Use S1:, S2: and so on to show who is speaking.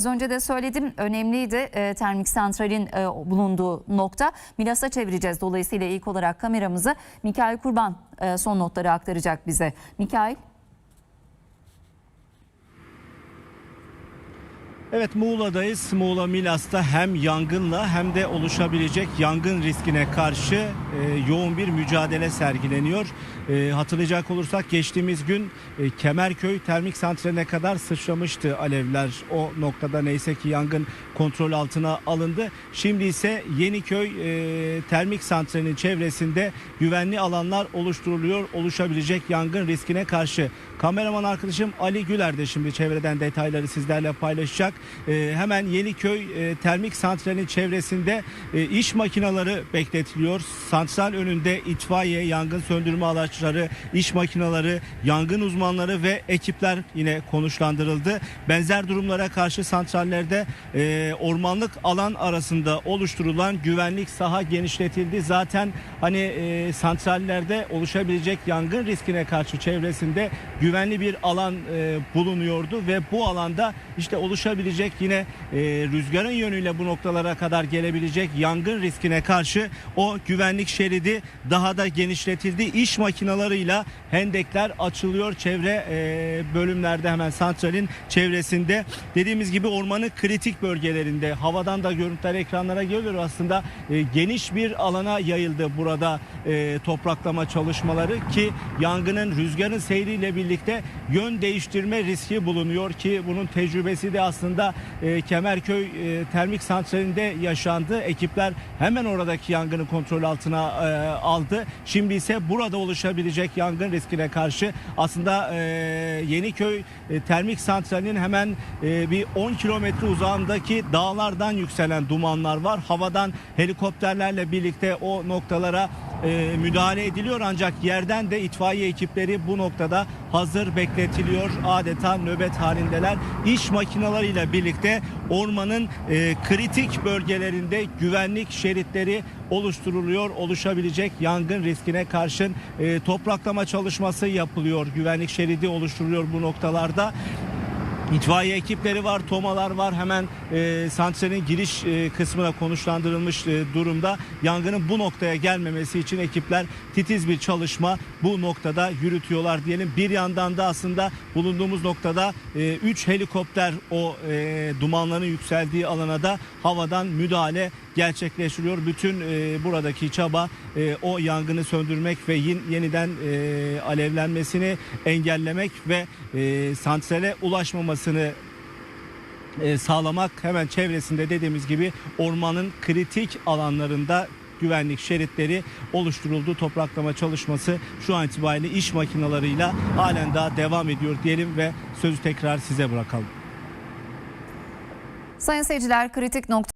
S1: Az önce de söyledim önemliydi e, termik santralin e, bulunduğu nokta. Milas'a çevireceğiz dolayısıyla ilk olarak kameramızı Mikail Kurban e, son notları aktaracak bize. Mikail.
S2: Evet Muğla'dayız. Muğla Milas'ta hem yangınla hem de oluşabilecek yangın riskine karşı e, yoğun bir mücadele sergileniyor. E, hatırlayacak olursak geçtiğimiz gün e, Kemerköy termik santraline kadar sıçramıştı alevler. O noktada neyse ki yangın kontrol altına alındı. Şimdi ise Yeniköy e, termik santralinin çevresinde güvenli alanlar oluşturuluyor. Oluşabilecek yangın riskine karşı. Kameraman arkadaşım Ali Güler de şimdi çevreden detayları sizlerle paylaşacak. E, hemen Yeniköy e, termik santralinin çevresinde e, iş makineleri bekletiliyor. Santral önünde itfaiye, yangın söndürme araçları, iş makineleri, yangın uzmanları ve ekipler yine konuşlandırıldı. Benzer durumlara karşı santrallerde e, ormanlık alan arasında oluşturulan güvenlik saha genişletildi. Zaten hani e, santrallerde oluşabilecek yangın riskine karşı çevresinde güvenli bir alan e, bulunuyordu ve bu alanda işte oluşabilecek yine e, rüzgarın yönüyle bu noktalara kadar gelebilecek yangın riskine karşı o güvenlik şeridi daha da genişletildi. İş makinalarıyla hendekler açılıyor çevre e, bölümlerde hemen santralin çevresinde. Dediğimiz gibi ormanın kritik bölgelerinde havadan da görüntüler ekranlara geliyor aslında e, geniş bir alana yayıldı burada e, topraklama çalışmaları ki yangının rüzgarın seyriyle birlikte yön değiştirme riski bulunuyor ki bunun tecrübesi de aslında e, Kemerköy e, termik santralinde yaşandı. Ekipler hemen oradaki yangını kontrol altına e, aldı. Şimdi ise burada oluşabilecek yangın riskine karşı aslında e, Yeniköy e, termik santralinin hemen e, bir 10 kilometre uzağındaki dağlardan yükselen dumanlar var. Havadan helikopterlerle birlikte o noktalara e, müdahale ediliyor ancak yerden de itfaiye ekipleri bu noktada hazır bekletiliyor. Adeta nöbet halindeler. İş makinalarıyla birlikte ormanın e, kritik bölgelerinde güvenlik şeritleri oluşturuluyor. Oluşabilecek yangın riskine karşın e, topraklama çalışması yapılıyor. Güvenlik şeridi oluşturuluyor bu noktalarda. İtfaiye ekipleri var, tomalar var. Hemen e, santralin giriş e, kısmına konuşlandırılmış e, durumda. Yangının bu noktaya gelmemesi için ekipler titiz bir çalışma bu noktada yürütüyorlar diyelim. Bir yandan da aslında bulunduğumuz noktada 3 helikopter o e, dumanların yükseldiği alana da havadan müdahale gerçekleştiriyor. Bütün e, buradaki çaba e, o yangını söndürmek ve yin, yeniden e, alevlenmesini engellemek ve e, santrale ulaşmamasını e, sağlamak hemen çevresinde dediğimiz gibi ormanın kritik alanlarında güvenlik şeritleri oluşturuldu. Topraklama çalışması şu an itibariyle iş makinalarıyla halen daha devam ediyor diyelim ve sözü tekrar size bırakalım.
S1: Sayın seyirciler kritik nokta